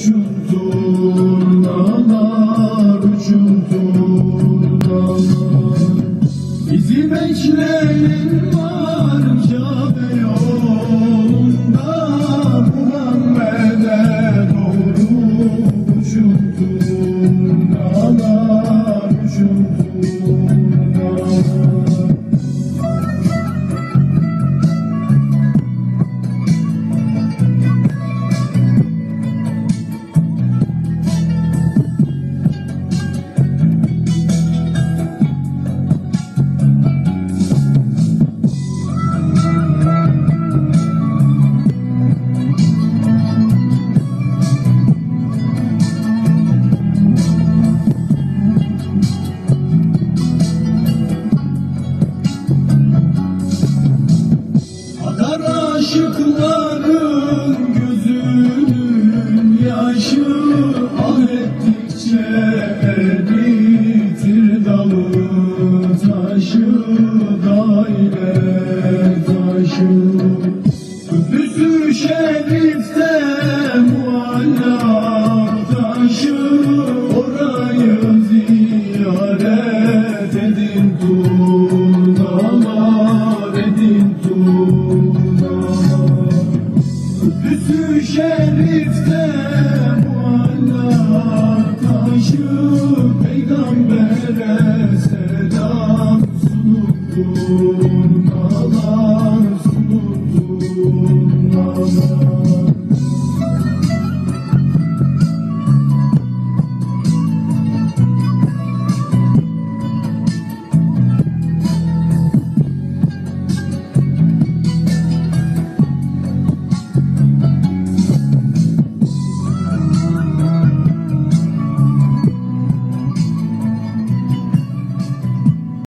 uçun turnalar uçun turnalar Bizi bekleyin var Kabe aşıkların gözünün yaşı Ah ettikçe eritir dalı Kudüs-ü Şerif'te